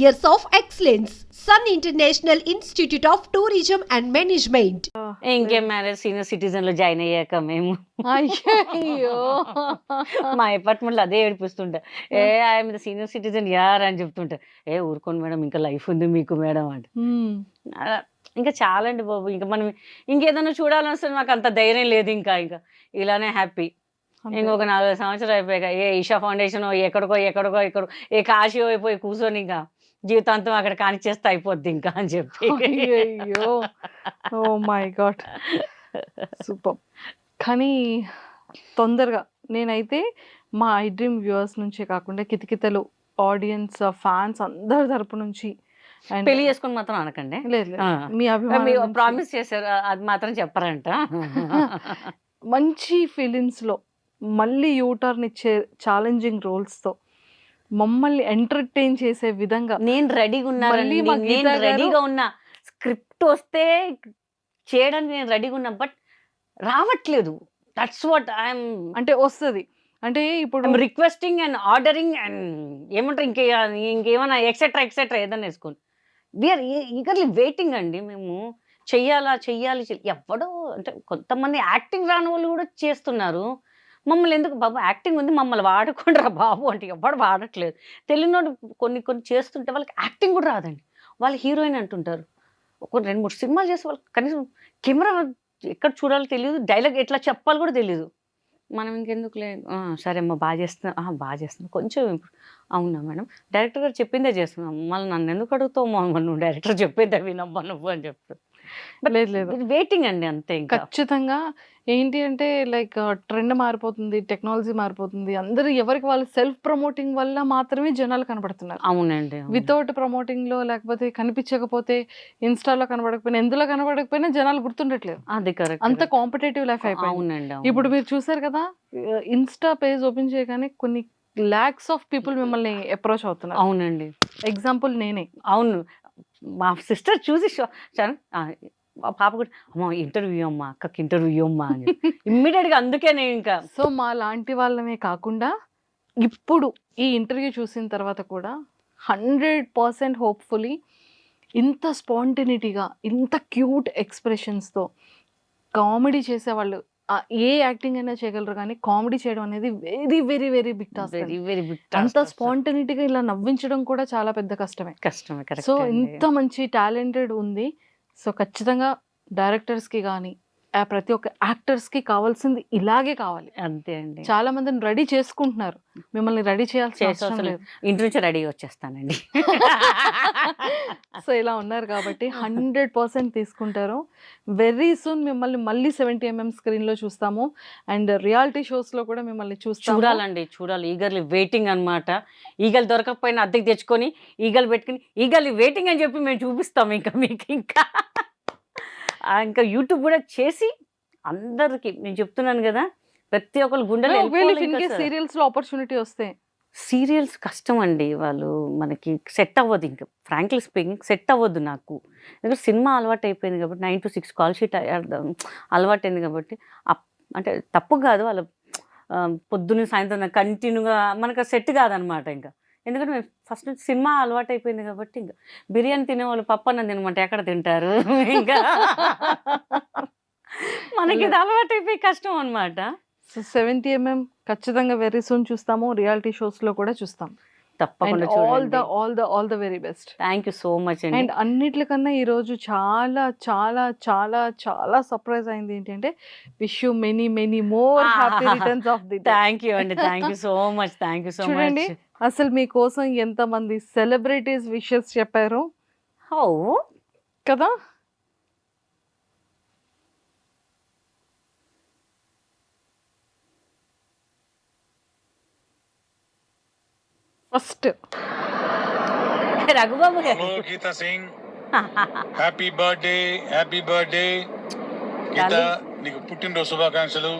years of excellence. Sun International Institute of Tourism and Management. ఇంకేం marriage senior సిటిజన్లో join అయ్యాక మేము. అయ్యో మా అపార్ట్మెంట్లో అదే ఏడిపిస్తుంటా. ఏ ఆయన సీనియర్ సిటిజన్ యార్ అని చెప్తుంటా. ఏ ఊరుకోండి మేడం ఇంకా లైఫ్ ఉంది మీకు మేడం అంటే. ఇంకా చాలా అండి బాబు ఇంకా మనం ఇంకేదైనా చూడాలని వస్తే నాకు అంత ధైర్యం లేదు ఇంకా ఇంకా. ఇలానే హ్యాపీ. ఇంకొక నాలుగు సంవత్సరాలు అయిపోయాక ఏ ఈషా ఫౌండేషన్ ఎక్కడికో ఎక్కడికో ఇక్కడ ఏ కాశీ అయిపోయి కూర్చొని ఇంకా. జీవితాంతం అక్కడ కానిచ్చేస్తే అయిపోద్ది ఇంకా అని చెప్పి. అయ్యయ్యో. ఓ మై గాడ్ సూపర్ కానీ తొందరగా నేనైతే మా ఐ డ్రీమ్ వ్యూవర్స్ నుంచే కాకుండా కితకితలు ఆడియన్స్ ఫ్యాన్స్ అందరి తరపు నుంచి పెళ్ళి చేసుకొని మాత్రం అనకండి. లేదు. మీ అభిమానం ప్రామిస్ చేశారు అది మాత్రం చెప్పరంట. మంచి ఫిలిమ్స్లో మళ్ళీ యూటర్న్ ఇచ్చే ఛాలెంజింగ్ రోల్స్తో మమ్మల్ని ఎంటర్టైన్ చేసే విధంగా. నేను రెడీగా మా నేను రెడీగా ఉన్నా. స్క్రిప్ట్ వస్తే చేయడానికి నేను రెడీగా ఉన్నా బట్ రావట్లేదు. దట్స్ వాట్ ఐఎమ్ అంటే వస్తుంది. అంటే ఇప్పుడు రిక్వెస్టింగ్ అండ్ ఆర్డరింగ్ అండ్ ఏమంటారు ఇంకే ఇంకేమైనా ఎక్సెట్రా ఎక్సెట్రా ఏదైనా వేసుకోండి. వీఆర్ ఈగర్లీ వెయిటింగ్ అండి మేము. చెయ్యాలి చెయ్యాలి. ఎవడో అంటే కొంతమంది యాక్టింగ్ రాని వాళ్ళు కూడా చేస్తున్నారు. మమ్మల్ని ఎందుకు బాబు యాక్టింగ్ ఉంది మమ్మల్ని వాడుకుంటారా బాబు అంటే ఎవడు వాడట్లేదు. తెలియనోడు కొన్ని కొన్ని చేస్తుంటే వాళ్ళకి యాక్టింగ్ కూడా రాదండి. వాళ్ళు హీరోయిన్ అంటుంటారు. ఒక రెండు మూడు సినిమాలు చేస్తే వాళ్ళు కనీసం కెమెరా ఎక్కడ చూడాలో తెలియదు డైలాగ్ ఎట్లా చెప్పాలి కూడా తెలియదు. మనం ఇంకెందుకు లేదు సరే అమ్మా బాగా చేస్తున్నా బాగా చేస్తున్నా. కొంచెం అవునా మేడం? డైరెక్టర్ గారు చెప్పిందే చేస్తున్నాం. మళ్ళీ నన్ను ఎందుకు అడుగుతావు మా నువ్వు డైరెక్టర్ చెప్పిందే వినమ్మా నువ్వు అని చెప్తాను లేదు లేదు. వెయిటింగ్ అండి అంతే ఖచ్చితంగా ఏంటి అంటే లైక్ ట్రెండ్ మారిపోతుంది టెక్నాలజీ మారిపోతుంది. అందరూ ఎవరికి వాళ్ళు సెల్ఫ్ ప్రమోటింగ్ వల్ల మాత్రమే జనాలు కనబడుతున్నారు. అవునండి అవును. వితౌట్ ప్రమోటింగ్లో లేకపోతే కనిపించకపోతే ఇన్స్టాలో కనబడకపోయినా ఎందులో కనబడకపోయినా జనాలు గుర్తుండట్లేదు. అది కరెక్ట్ అంత కాంపిటేటివ్ లైఫ్ అయిపోయింది. అవునండి అవును. ఇప్పుడు మీరు చూసారు కదా ఇన్స్టా పేజ్ ఓపెన్ చేయగానే కొన్ని లాక్స్ ఆఫ్ పీపుల్ మిమ్మల్ని అప్రోచ్ అవుతున్నారు. అవునండి. ఎగ్జాంపుల్ నేనే. అవును. మా సిస్టర్ చూసి మా పాప కూడా అమ్మ ఇంటర్వ్యూ అమ్మా అక్కకి ఇంటర్వ్యూ అమ్మా అని ఇమ్మీడియట్గా అందుకే నేను ఇంకా సో మా లాంటి వాళ్ళమే కాకుండా ఇప్పుడు ఈ ఇంటర్వ్యూ చూసిన తర్వాత కూడా హండ్రెడ్ పర్సెంట్ హోప్ఫుల్లీ ఇంత స్పాంటినిటీగా ఇంత క్యూట్ ఎక్స్ప్రెషన్స్తో కామెడీ చేసేవాళ్ళు ఏ యాక్టింగ్ అయినా చేయగలరు కానీ కామెడీ చేయడం అనేది very very very big task very very big అంత స్పాంటినిటీగా ఇలా నవ్వించడం కూడా చాలా పెద్ద కష్టమే. కష్టమే సో ఇంత మంచి టాలెంటెడ్ ఉంది. సో ఖచ్చితంగా డైరెక్టర్స్కి కానీ ప్రతి ఒక్క యాక్టర్స్కి కావాల్సింది ఇలాగే కావాలి. అంతే అండి. చాలా మందిని రెడీ చేసుకుంటున్నారు. మిమ్మల్ని రెడీ లేదు. ఇంటి నుంచి రెడీ వచ్చేస్తానండి. సో ఇలా ఉన్నారు కాబట్టి హండ్రెడ్ పర్సెంట్ తీసుకుంటారు. వెరీ సూన్ మిమ్మల్ని మళ్ళీ సెవెంటీ ఎంఎం స్క్రీన్లో చూస్తాము. అండ్ రియాలిటీ షోస్లో కూడా మిమ్మల్ని చూస్తాము. చూడాలండి చూడాలి. ఈగర్లీ వెయిటింగ్ అన్నమాట. ఈగలు దొరకకపోయినా అద్దెకి తెచ్చుకొని ఈగలు పెట్టుకుని ఈగలు వెయిటింగ్ అని చెప్పి మేము చూపిస్తాం ఇంకా మీకు ఇంకా. ఇంకా యూట్యూబ్ కూడా చేసి అందరికి నేను చెప్తున్నాను కదా ప్రతి ఒక్కరు గుండెలు కేస్ సీరియల్స్లో ఆపర్చునిటీ వస్తే? సీరియల్స్ కష్టం అండి వాళ్ళు మనకి సెట్ అవ్వదు ఇంకా. ఫ్రాంక్లీ స్పీకింగ్ సెట్ అవ్వద్దు నాకు. ఎందుకంటే సినిమా అలవాటు అయిపోయింది కాబట్టి nine to six call sheet అలవాటు అయింది కాబట్టి అంటే తప్పు కాదు వాళ్ళ పొద్దున్న సాయంత్రం కంటిన్యూగా మనకు సెట్ కాదనమాట ఇంకా. ఎందుకంటే మేము ఫస్ట్ నుంచి సినిమా అలవాటు అయిపోయింది కాబట్టి ఇంకా బిర్యానీ తినేవాళ్ళు పప్పు అన్నం తినమంటే ఎక్కడ తింటారు? ఇంకా మనకి ఇది అలవాటు అయిపోయి కష్టం అనమాట సెవెంటీ ఎంఎం ఖచ్చితంగా వెరీ సూన్ చూస్తాము రియాలిటీ షోస్లో కూడా చూస్తాం. తప్పకుండా ఆల్ ద చూడండి. All the all the very best. Thank you so much అండి. అండ్ అన్నిట్లకన్నా ఈరోజు చాలా చాలా చాలా చాలా సర్ప్రైజ్ అయింది ఏంటంటే wish you many many more happy returns of the thank you అండి. Thank you so much thank you so much అసలు మీకోసం ఎంతమంది సెలబ్రిటీస్ విషెస్ చెప్పారు? హౌ కదా? ఫస్ట్. రఘుబాబు గారు. Hello Geetha Singh happy birthday happy birthday Geetha నీకు పుట్టినరోజు శుభాకాంక్షలు.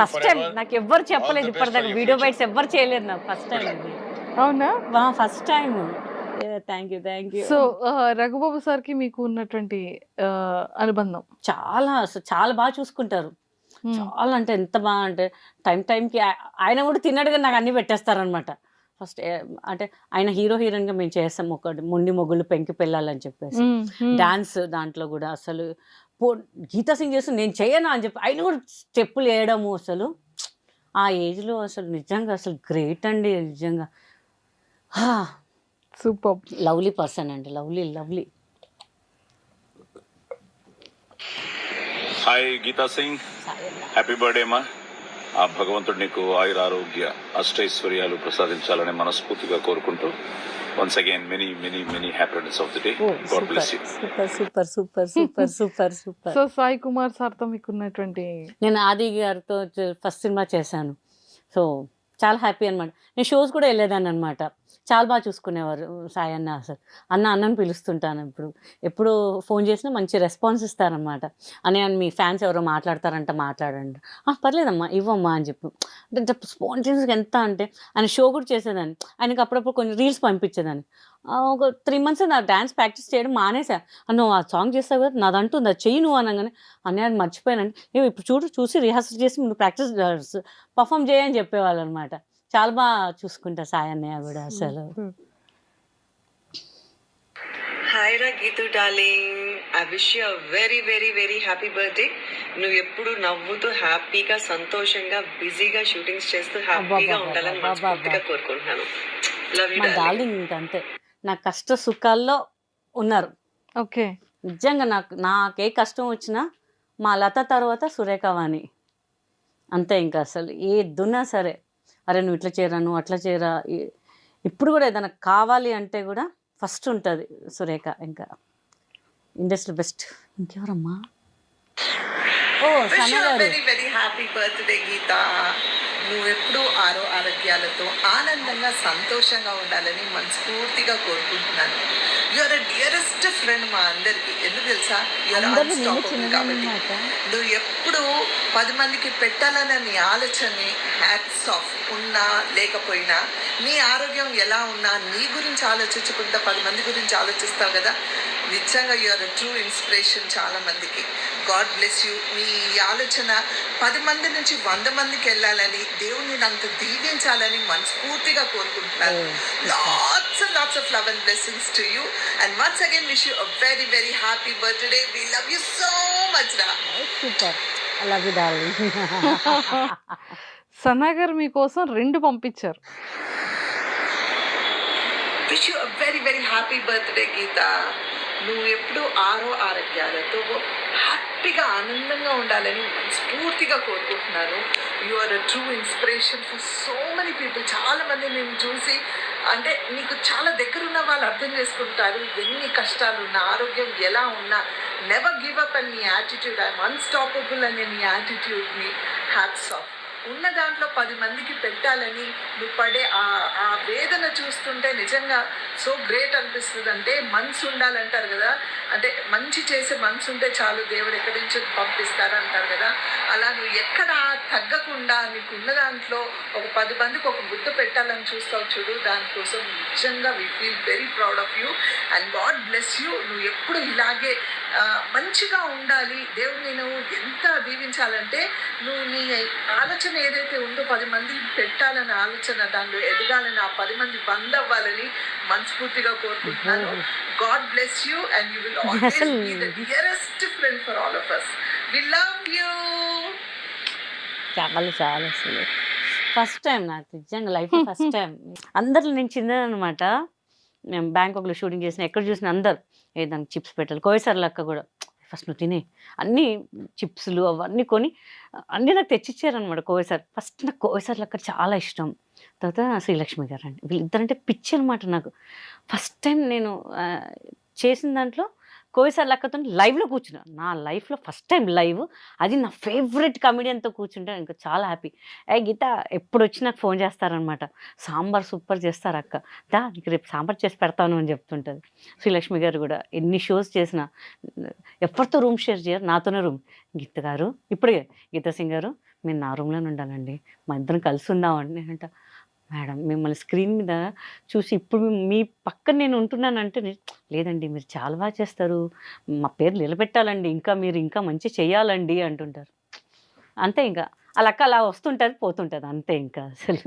ఫస్ట్ టైం ఎవర్ నాకు ఎవ్వరు చెప్పలేదు ఇప్పటిదాకా. వీడియో. బైట్స్ ఎవ్వరు చేయలేదు నాకు ఫస్ట్ టైం ఇది. అవునా? First time thank you thank you so Raghubabu సార్కి మీకు ఉన్నటువంటి అనుబంధం? చాలా అసలు చాలా బాగా చూసుకుంటారు. చాలా అంటే ఎంత బాగా అంటే టైం టైంకి ఆయన కూడా తిన్నాడు కానీ నాకు అన్ని పెట్టేస్తారనమాట ఫస్ట్ అంటే ఆయన హీరో హీరోయిన్గా మేము చేస్తాం. ఒకటి మొండి మొగ్గులు పెంకి పెళ్ళాలని చెప్పేసి. డాన్స్ దాంట్లో కూడా అసలు పో గీతా సింగ్ చేస్తూ నేను చేయను అని చెప్పి ఆయన కూడా స్టెప్పులు వేయడము అసలు. ఆ ఏజ్లో అసలు నిజంగా అసలు గ్రేట్ అండి నిజంగా. సూపర్. లవ్లీ పర్సన్ అండి lovely lovely. Hi Geeta Singh. Happy birthday మా ఆ భగవంతుడు నీకు ఆయుర ఆరోగ్య అష్టైశ్వర్యాలు ప్రసాదించాలని మనస్ఫూర్తిగా కోరుకుంటూ once again many many many happiness of the day God bless you super super super super super super so Sai Kumar సార్తో మీకున్నటువంటి నేను ఆది గారితో ఫస్ట్ సినిమా చేశాను. సో చాలా హ్యాపీ అనమాట నేను షోస్ కూడా వెళ్ళేదాన్ని అనమాట చాలా బాగా చూసుకునేవారు సాయి అన్న అసలు. అన్న అన్నని పిలుస్తుంటాను ఇప్పుడు. ఎప్పుడు ఫోన్ చేసినా మంచి రెస్పాన్స్ ఇస్తారనమాట అని మీ ఫ్యాన్స్ ఎవరో మాట్లాడతారంట మాట్లాడండి. "ఆ, పర్లేదమ్మా ఇవ్వమ్మా అని చెప్పు. అంటే స్పాంటేనియస్గా ఎంత అంటే ఆయన షో కూడా చేసేదాన్ని. ఆయనకి అప్పుడప్పుడు కొన్ని రీల్స్ పంపించేదాన్ని. ఒక త్రీ మంత్స్ నా డ్యాన్స్ ప్రాక్టీస్ చేయడం మానేసా. "ఆ, నువ్వు ఆ సాంగ్ చేస్తావు కదా నాదంటుంది అది చెయ్యి నువ్వు అనగానే అన్నయ్య అది మర్చిపోయానండి. ఇప్పుడు చూడు చూసి రిహార్సల్ చేసి నువ్వు ప్రాక్టీస్ పర్ఫామ్ చేయని చెప్పేవాళ్ళు అనమాట చాలా బాగా చూసుకుంటా సాయి అన్నయ్య కూడా అసలు. హాయ్ రా Geethu darling. I wish you very very very happy birthday నువ్వు ఎప్పుడు నవ్వుతూ హ్యాపీగా సంతోషంగా బిజీగా షూటింగ్స్ చేస్తూ హ్యాపీగా ఉండాలని. మనస్ఫూర్తిగా కోరుకుంటున్నాను. లవ్ యూ మా డార్లింగ్ ఇంకా అంతే నా కష్ట సుఖాల్లో ఉన్నారు. ఓకే. నిజంగా నాకు నాకే కష్టం వచ్చినా మా లత తర్వాత సురేఖవాణి అంతే ఇంకా అసలు. ఏదున్నా సరే. అరే నువ్వు ఇట్లా చేయరా నువ్వు అట్లా చేయరా ఈ- ఇప్పుడు కూడా ఏదైనా కావాలి అంటే కూడా ఫస్ట్ ఉంటుంది సురేఖ ఇంకా. ఇండస్ట్రీ బెస్ట్ ఇంకెవరమ్మా? ఓ విష్ సన యూ గారు. Very very happy birthday Geetha నువ్వు ఎప్పుడూ ఆరో ఆరోగ్యాలతో ఆనందంగా సంతోషంగా ఉండాలని మనస్ఫూర్తిగా కోరుకుంటున్నాను. యువర్ డియరెస్ట్ ఫ్రెండ్ మా అందరికి. ఎందుకు తెలుసా? యువర్ అన్స్టాపబుల్ కాబట్టి. నువ్వు ఎప్పుడు పది మందికి పెట్టాలన్న నీ ఆలోచనని హ్యాట్స్ ఆఫ్ ఉన్నా లేకపోయినా నీ ఆరోగ్యం ఎలా ఉన్నా నీ గురించి ఆలోచించకుండా పది మంది గురించి ఆలోచిస్తావు కదా? నిజంగా యూఆర్ ట్రూ ఇన్స్పిరేషన్ చాలా మందికి గాడ్ బ్లెస్ యూ మీ ఈ ఆలోచన పది మంది నుంచి వంద మందికి వెళ్ళాలని దేవుణ్ణి అంత దీవించాలని మనస్ఫూర్తిగా కోరుకుంటున్నాను. Lots and lots of love and blessings to you and once again wish you a very very happy birthday we love you so much రా super I love you darling Sana గారు మీకోసం రెండు పంపించారు. Wish you very very happy birthday Geetha నువ్వు ఎప్పుడు ఆరో ఆరోగ్యాలతో హ్యాపీగా ఆనందంగా ఉండాలని మనస్ఫూర్తిగా కోరుకుంటున్నాను. You are a true inspiration for so many people చాలామంది నేను చూసి అంటే నీకు చాలా దగ్గరున్న వాళ్ళు అర్థం చేసుకుంటారు ఎన్ని కష్టాలు ఉన్నా ఆరోగ్యం ఎలా ఉన్నా నెవర్ గివ్ అప్ అని నీ యాటిట్యూడ్ ఐఎమ్ అన్స్టాపబుల్ అనే నీ యాటిట్యూడ్ని హ్యాట్స్ ఆఫ్. ఉన్న దాంట్లో పది మందికి పెట్టాలని నువ్వు పడే ఆ ఆ వేదన చూస్తుంటే నిజంగా సో గ్రేట్ అనిపిస్తుంది అంటే మనసు ఉండాలంటారు కదా. అంటే మంచి చేసే మనసు ఉంటే చాలు దేవుడు ఎక్కడి నుంచి పంపిస్తారు అంటారు కదా. అలా నువ్వు ఎక్కడ తగ్గకుండా నీకు ఉన్న దాంట్లో ఒక పది మందికి ఒక గుడ్డ పెట్టాలని చూస్తావు చూడు. దానికోసం నిజంగా we feel very proud of you and God bless you నువ్వు ఎప్పుడు ఇలాగే మంచిగా ఉండాలి. దేవుడు నేను ఎంత దీవించాలంటే నువ్వు నీ ఆలోచన ఏదైతే ఉందో పది మంది పెట్టాలన్న ఆలోచన దానిలో ఎదగాలని ఆ పది మంది బంద్ అవ్వాలని మనస్ఫూర్తిగా కోరుకుంటున్నాను. God bless you and you will always be the dearest friend for all of us we love you చాలా చాలా అసలు. ఫస్ట్ టైం నాకు నిజంగా లైఫ్ ఫస్ట్ టైం అందరిలో నేను చిన్నదనమాట మేము బ్యాంకాక్లో షూటింగ్ చేసిన ఎక్కడ చూసిన అందరు ఏ దానికి చిప్స్ పెట్టాలి కోయసార్ లెక్క కూడా ఫస్ట్ నువ్వు తినే అన్ని చిప్స్లు అవన్నీ కొని అన్నీ నాకు తెచ్చిచ్చారనమాట కోయసార్. ఫస్ట్ నాకు కోయసార్ లెక్క చాలా ఇష్టం. తర్వాత శ్రీలక్ష్మి గారు అండి వీళ్ళిద్దరంటే పిచ్చి అనమాట నాకు. ఫస్ట్ టైం నేను చేసిన దాంట్లో కోవిసార్ లక్కతో లైవ్లో కూర్చున్నా. నా లైఫ్లో ఫస్ట్ టైం లైవ్. అది నా ఫేవరెట్ కమెడియన్తో కూర్చుంటే ఇంకా చాలా హ్యాపీ. ఏ గీత ఎప్పుడు వచ్చి నాకు ఫోన్ చేస్తారనమాట సాంబార్ సూపర్ చేస్తారు అక్క. దా నీకు రేపు సాంబార్ చేసి పెడతాను అని చెప్తుంటుంది. శ్రీలక్ష్మి గారు కూడా ఎన్ని షోస్ చేసినా ఎవరితో రూమ్ షేర్ చేయరు నాతోనే రూమ్. గీత గారు ఇప్పుడే గీత సింగ్ గారు మీరు నా రూమ్లోనే ఉండాలండి. మా ఇద్దరం కలిసి ఉందామండి అంట. మేడం మిమ్మల్ని స్క్రీన్ మీద చూసి ఇప్పుడు మీ పక్కన నేను ఉంటున్నానంటే లేదండి మీరు చాలా బాగా చేస్తారు. మా పేరు నిలబెట్టాలండి. ఇంకా మీరు ఇంకా మంచి చేయాలండి అంటుంటారు. అంతే ఇంకా. అలా అక్క అలా వస్తుంటుంది పోతుంటుంది. అంతే ఇంకా అసలు.